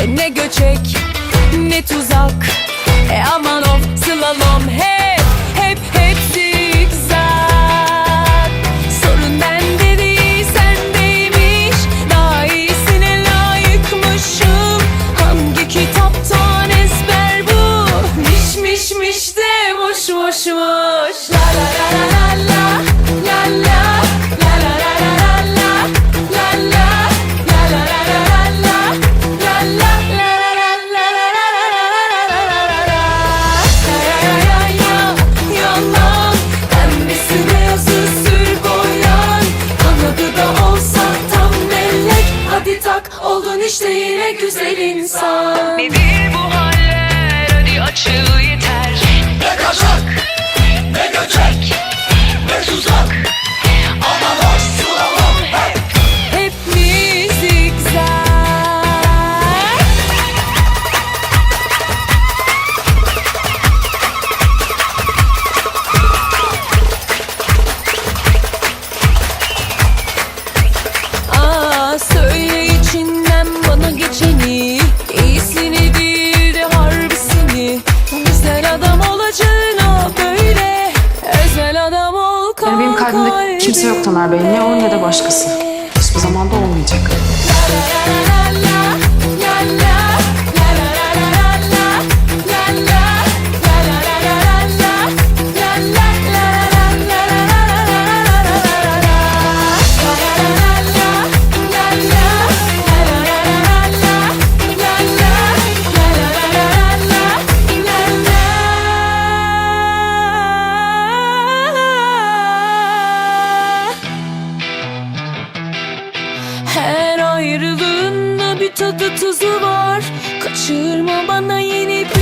e, ne göçek işte yine güzel insan. Nedir bana geçeni İyisini değil de harbisini Güzel adam olacağına böyle Özel adam ol Yani benim kalbimde kimse yok Taner Bey. Ne o ne de başkası. Hiçbir zaman da olmayacak. Tadı tuzu var. Kaçırma bana yeni bir